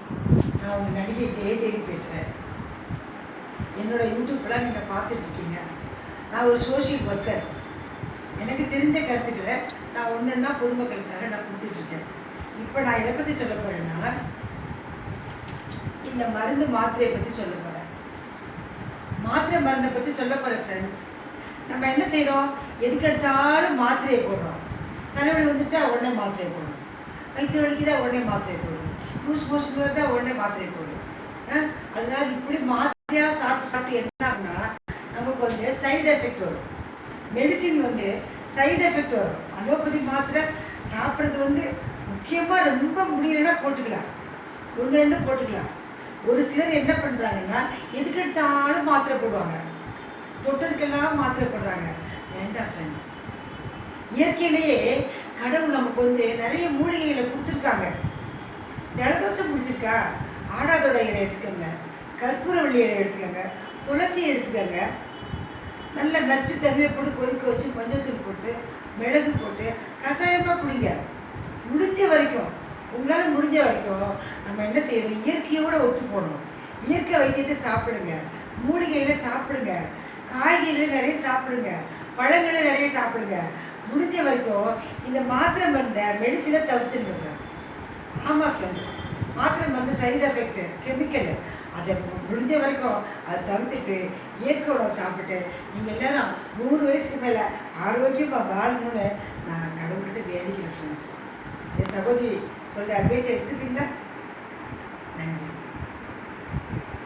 Friends நான் உங்கள் நடிகை ஜெயதேவி பேசுகிறேன் என்னோட யூடியூப்லாம் நீங்கள் பார்த்துட்ருக்கீங்க நான் ஒரு சோஷியல் ஒர்க்கர் எனக்கு தெரிஞ்ச கருத்துக்களை நான் ஒன்றுன்னா பொதுமக்களுக்காக நான் கொடுத்துட்ருக்கேன் இப்போ நான் எதை பற்றி சொல்ல போகிறேன்னா இந்த மருந்து மாத்திரையை பற்றி சொல்ல போகிறேன் மாத்திரை மருந்தை பற்றி சொல்ல போகிறேன் ஃப்ரெண்ட்ஸ் நம்ம என்ன செய்கிறோம் எதுக்கு எடுத்தாலும் மாத்திரையை போடுறோம். தலைவலி வந்துச்சா உடனே மாத்திரையை போடுறோம். வயிற்று வலிக்குதா உடனே மாத்திரை போடுறோம் லூஸ் மோஷன் வருதா உடனே மாத்திரை போடுறோம் ஆ? அதனால இப்படி மாத்திரையாக சாப்பிட்டு சாப்பிட்டு என்ன நமக்கு வந்து சைடு எஃபெக்ட் வரும். மெடிசின் வந்து சைடு எஃபெக்ட் வரும். அலோபதி மாத்திரை சாப்பிட்றது வந்து முக்கியமாக ரொம்ப முடியலைன்னா போட்டுக்கலாம். ஒன்று ரெண்டு போட்டுக்கலாம். ஒரு சிலர் என்ன பண்ணுறாங்கன்னா எதுக்கு எடுத்தாலும் மாத்திரை போடுவாங்க. தொட்டதுக்கெல்லாம் மாத்திரை போடுறாங்க. வேண்டாம் ஃப்ரெண்ட்ஸ் இயற்கையிலேயே கடவுள் நமக்கு வந்து நிறைய மூலிகைகளை கொடுத்துருக்காங்க. ஜலதோஷம் பிடிச்சிருக்கா? ஆடாதோட இலை எடுத்துக்கோங்க. கற்பூரவள்ளி இலை எடுத்துக்கோங்க. துளசி எடுத்துக்கோங்க. நல்ல நச்சு தண்ணியை போட்டு கொதிக்க வச்சு மஞ்சத்தூள் போட்டு மிளகு போட்டு கஷாயமாக குடிங்க. முடிஞ்ச வரைக்கும் உங்களால் முடிஞ்ச வரைக்கும் நம்ம என்ன செய்யணும் இயற்கையோடு ஒத்து போகணும். இயற்கை வைத்தியத்தை சாப்பிடுங்க. மூலிகையில் சாப்பிடுங்க. காய்கறிகளை நிறைய சாப்பிடுங்க. பழங்களை நிறைய சாப்பிடுங்க. முடிஞ்ச வரைக்கும் இந்த மாத்திரை மருந்தை மெடிசனை தவிர்த்துருங்க ஆமாம் ஃப்ரெண்ட்ஸ் மாத்திரை மருந்து சைடு எஃபெக்ட் கெமிக்கல் அதை முடிஞ்ச வரைக்கும் அதை தவிர்த்துட்டு இயற்கை உணவு சாப்பிட்டு நீங்கள் எல்லாரும் நூறு வயசுக்கு மேலே ஆரோக்கியமாக வாழணும்னு நான் கடவுள்கிட்ட வேண்டிக்கிறேன் ஃப்ரெண்ட்ஸ் என் சகோதரி சொல்கிற அட்வைஸ் எடுத்துப்பீங்களா?